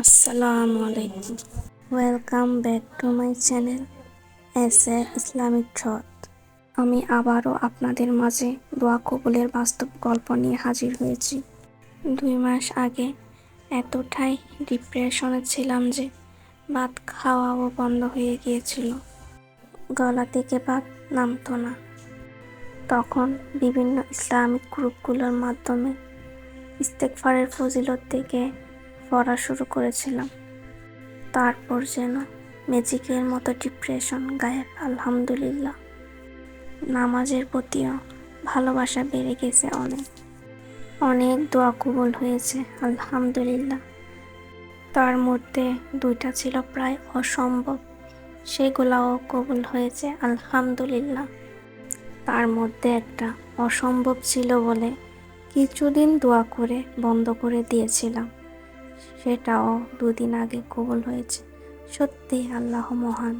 আসসালামু আলাইকুম। Welcome back to my channel S A Islamic through আমি আবারও আপনাদের মাঝে দোয়া কবুলের বাস্তব গল্প নিয়ে হাজির হয়েছি। দুই মাস আগে এতটাই ডিপ্রেশনে ছিলাম যে ভাত খাওয়াও বন্ধ হয়ে গিয়েছিল। গলা থেকে ভাত নামতো না। তখন বিভিন্ন ইসলামিক গ্রুপগুলোর মাধ্যমে ইস্তেকফারের ফজিলত থেকে পড়া শুরু করেছিলাম। তারপর যেন ম্যাজিকের মতো ডিপ্রেশন গায়েব, আলহামদুলিল্লাহ। নামাজের প্রতিও ভালোবাসা বেড়ে গেছে অনেক। অনেক দোয়া কবুল হয়েছে, আলহামদুলিল্লাহ। তার মধ্যে দুইটা ছিল প্রায় অসম্ভব, সেগুলাও কবুল হয়েছে, আলহামদুলিল্লাহ। তার মধ্যে একটা অসম্ভব ছিল বলে কিছুদিন দোয়া করে বন্ধ করে দিয়েছিলাম। সেটাও দুদিন আগে কবুল হয়েছে। সত্যি আল্লাহ মহান।